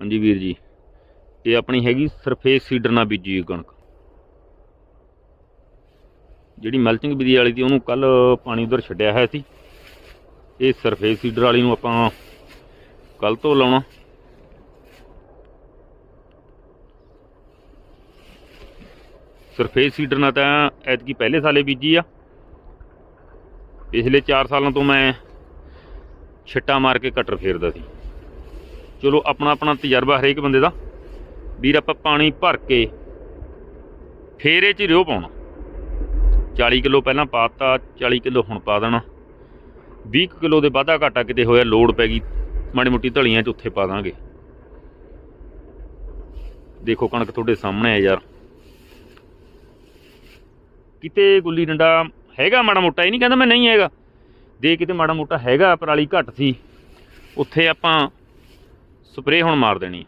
ਹਾਂਜੀ ਵੀਰ ਜੀ। ਇਹ ਆਪਣੀ ਹੈਗੀ ਸਰਫੇਸ ਸੀਡਰ ਨਾਲ ਬੀਜੀ ਹੋਈ ਕਣਕ। ਜਿਹੜੀ ਮਲਚਿੰਗ ਵਿਧੀ ਵਾਲੀ ਸੀ, ਉਹਨੂੰ ਕੱਲ ਪਾਣੀ ਉਧਰ ਛੱਡਿਆ ਹੋਇਆ ਸੀ। ਇਹ ਸਰਫੇਸ ਸੀਡਰ ਵਾਲੀ ਨੂੰ ਆਪਾਂ ਕੱਲ ਤੋਂ ਲਾਉਣਾ। ਸਰਫੇਸ ਸੀਡਰ ਨਾਲ ਤਾਂ ਐਤਕੀ ਪਹਿਲੇ ਸਾਲੇ ਬੀਜੀ ਆ। ਪਿਛਲੇ 4 ਸਾਲਾਂ ਤੋਂ ਮੈਂ ਛਿੱਟਾ ਮਾਰ ਕੇ ਕਟਰ ਫੇਰਦਾ ਸੀ। ਚਲੋ ਆਪਣਾ ਆਪਣਾ ਤਜਰਬਾ ਹਰੇਕ ਬੰਦੇ ਦਾ। ਵੀਰ, ਆਪਾਂ ਪਾਣੀ ਭਰ ਕੇ ਫੇਰੇ 'ਚ ਰਿਓ ਪਾਉਣਾ। 40 ਕਿਲੋ ਪਹਿਲਾਂ ਪਾਤਾ 40 ਕਿਲੋ ਹੁਣ ਪਾ ਦੇਣਾ। 20 ਕਿਲੋ ਦੇ ਵਾਧਾ ਘਾਟਾ ਕਿਤੇ ਹੋਇਆ ਲੋਡ ਪੈ ਗਈ, ਮਾੜੀ ਮੋਟੀ ਧਲੀਆਂ 'ਚ ਉੱਥੇ ਪਾ ਦਾਂਗੇ। ਦੇਖੋ ਕਣਕ ਤੁਹਾਡੇ ਸਾਹਮਣੇ ਹੈ ਯਾਰ। ਕਿਤੇ ਗੁੱਲੀ ਡੰਡਾ ਹੈਗਾ ਮਾੜਾ ਮੋਟਾ, ਇਹ ਨਹੀਂ ਕਹਿੰਦਾ ਮੈਂ ਨਹੀਂ ਹੈਗਾ। ਦੇ ਕਿਤੇ ਮਾੜਾ ਮੋਟਾ ਹੈਗਾ, ਪਰਾਲੀ ਘੱਟ ਸੀ, ਉੱਥੇ ਆਪਾਂ ਸਪਰੇਅ ਹੁਣ ਮਾਰ ਦੇਣੀ।